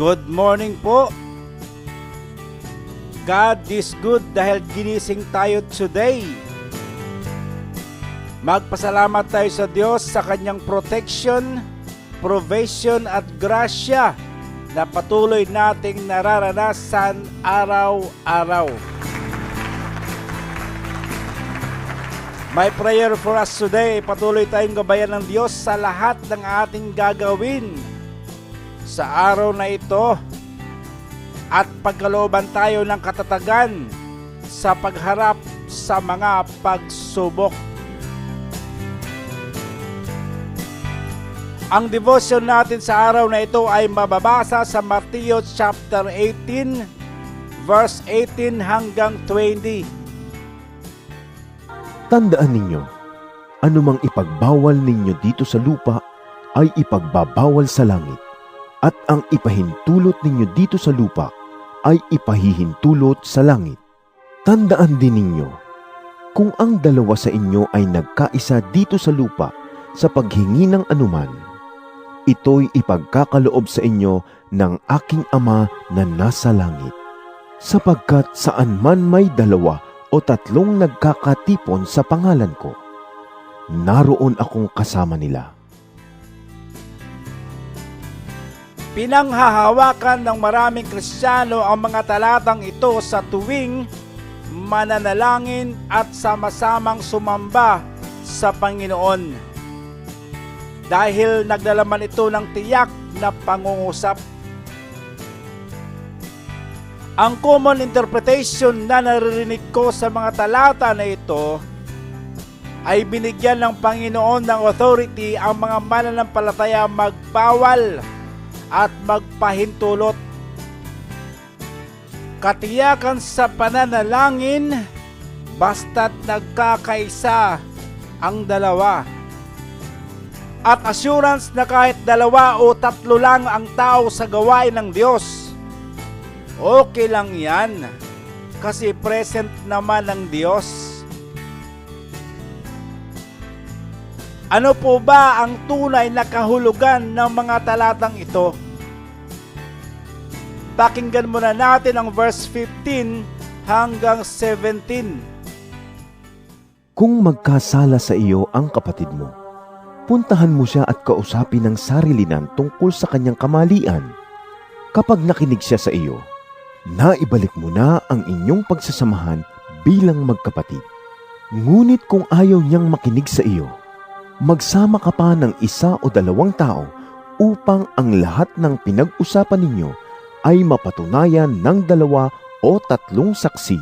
Good morning po. God is good dahil ginising tayo today. Magpasalamat tayo sa Diyos sa kanyang protection, provision at grasya na patuloy nating nararanasan araw-araw. My prayer for us today, patuloy tayong gabayan ng Diyos sa lahat ng ating gagawin sa araw na ito at pagkalooban tayo ng katatagan sa pagharap sa mga pagsubok. Ang devotion natin sa araw na ito ay mababasa sa Matthew chapter 18 verse 18 hanggang 20. Tandaan ninyo, anumang ipagbawal ninyo dito sa lupa ay ipagbabawal sa langit, at ang ipahintulot ninyo dito sa lupa ay ipahihintulot sa langit. Tandaan din ninyo, kung ang dalawa sa inyo ay nagkaisa dito sa lupa sa paghingi ng anuman, ito'y ipagkakaloob sa inyo ng aking Ama na nasa langit. Sapagkat saan man may dalawa o tatlong nagkakatipon sa pangalan ko, naroon akong kasama nila. Pinanghahawakan ng maraming Kristiyano ang mga talatang ito sa tuwing mananalangin at sama-samang sumamba sa Panginoon. Dahil nagdalaman ito ng tiyak na pangungusap. Ang common interpretation na naririnig ko sa mga talata na ito ay binigyan ng Panginoon ng authority ang mga mananampalataya magbawal at magpahintulot. Katiyakan sa pananalangin basta't nagkakaisa ang dalawa. At assurance na kahit dalawa o tatlo lang ang tao sa gawain ng Diyos, okay lang yan kasi present naman ng Diyos. Ano po ba ang tunay na kahulugan ng mga talatang ito? Pakinggan muna natin ang verse 15 hanggang 17. Kung magkasala sa iyo ang kapatid mo, puntahan mo siya at kausapin ng sarilinan tungkol sa kanyang kamalian. Kapag nakinig siya sa iyo, naibalik mo na ang inyong pagsasamahan bilang magkapatid. Ngunit kung ayaw niyang makinig sa iyo, magsama ka pa ng isa o dalawang tao upang ang lahat ng pinag-usapan ninyo ay mapatunayan ng dalawa o tatlong saksi.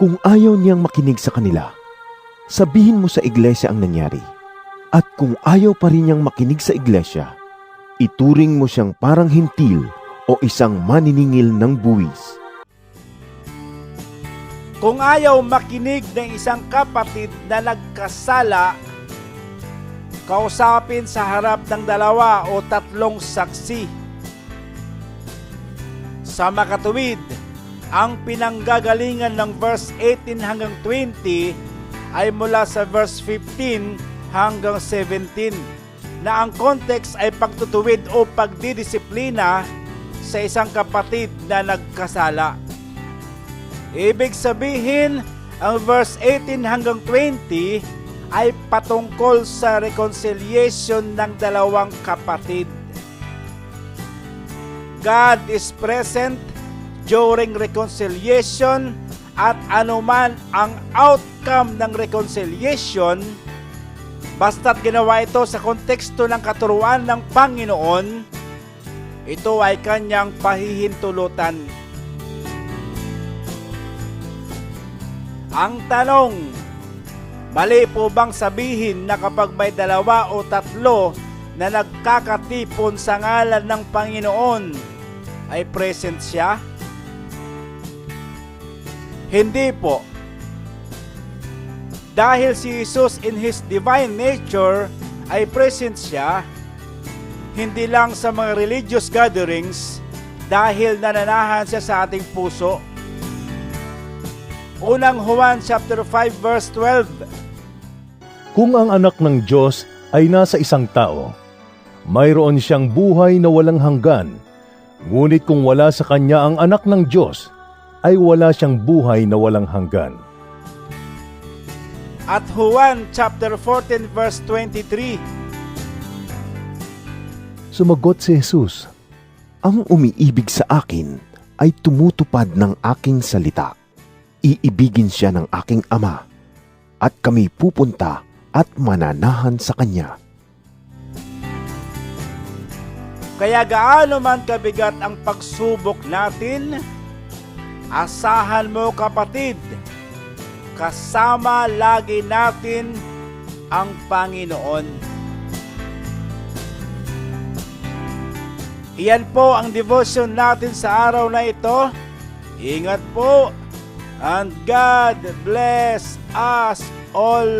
Kung ayaw niyang makinig sa kanila, sabihin mo sa iglesia ang nangyari. At kung ayaw pa rin niyang makinig sa iglesia, ituring mo siyang parang hintil o isang maniningil ng buwis. Kung ayaw makinig ng isang kapatid na nagkasala, kausapin sa harap ng dalawa o tatlong saksi. Sa makatuwid, ang pinanggagalingan ng verse 18 hanggang 20 ay mula sa verse 15 hanggang 17 na ang context ay pagtutuwid o pagdidisiplina sa isang kapatid na nagkasala. Ibig sabihin, ang verse 18 hanggang 20 ay patungkol sa reconciliation ng dalawang kapatid. God is present during reconciliation at anuman ang outcome ng reconciliation, basta't ginawa ito sa konteksto ng katuruan ng Panginoon, ito ay kanyang pahihintulutan. Ang tanong, mali po bang sabihin na kapag may dalawa o tatlo na nagkakatipon sa ngalan ng Panginoon, ay present siya? Hindi po. Dahil si Jesus in His divine nature ay present siya, hindi lang sa mga religious gatherings dahil nananahan siya sa ating puso. Unang Juan chapter 5 verse 12. Kung ang anak ng Diyos ay nasa isang tao, mayroon siyang buhay na walang hanggan. Ngunit kung wala sa kanya ang anak ng Diyos, ay wala siyang buhay na walang hanggan. At Juan chapter 14 verse 23. Sumagot si Jesus, Ang umiibig sa akin ay tumutupad ng aking salita. Iibigin siya ng aking ama at kami pupunta at mananahan sa kanya. Kaya gaano man kabigat ang pagsubok natin, asahan mo kapatid, kasama lagi natin ang Panginoon. Iyan po ang devotion natin sa araw na ito. Ingat po and God bless us all.